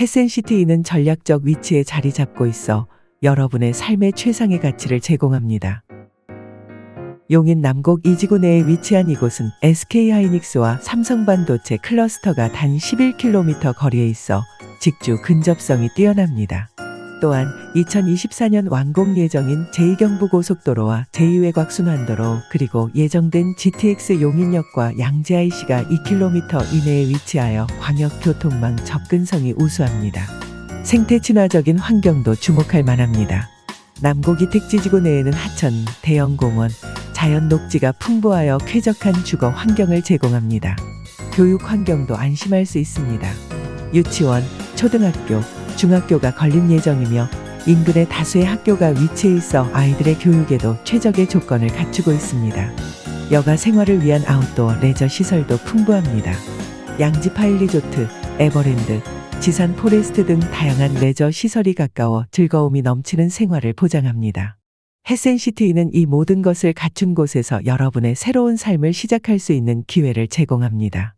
헤센시티는 전략적 위치에 자리 잡고 있어 여러분의 삶의 최상의 가치를 제공합니다. 용인 남곡 이지구 내에 위치한 이곳은 SK 하이닉스와 삼성 반도체 클러스터가 단 11km 거리에 있어 직주 근접성이 뛰어납니다. 또한 2024년 완공 예정인 제2경부고속도로와 제2외곽순환도로 그리고 예정된 GTX 용인역과 양재 IC가 2km 이내에 위치하여 광역교통망 접근성이 우수합니다. 생태 친화적인 환경도 주목할 만합니다. 남곡이 택지지구 내에는 하천, 대형 공원, 자연 녹지가 풍부하여 쾌적한 주거 환경을 제공합니다. 교육 환경도 안심할 수 있습니다. 유치원, 초등학교, 중학교가 건립 예정이며 인근의 다수의 학교가 위치해 있어 아이들의 교육에도 최적의 조건을 갖추고 있습니다. 여가 생활을 위한 아웃도어 레저 시설도 풍부합니다. 양지 파일 리조트, 에버랜드, 지산 포레스트 등 다양한 레저 시설이 가까워 즐거움이 넘치는 생활을 보장합니다. 헤센시티는 이 모든 것을 갖춘 곳에서 여러분의 새로운 삶을 시작할 수 있는 기회를 제공합니다.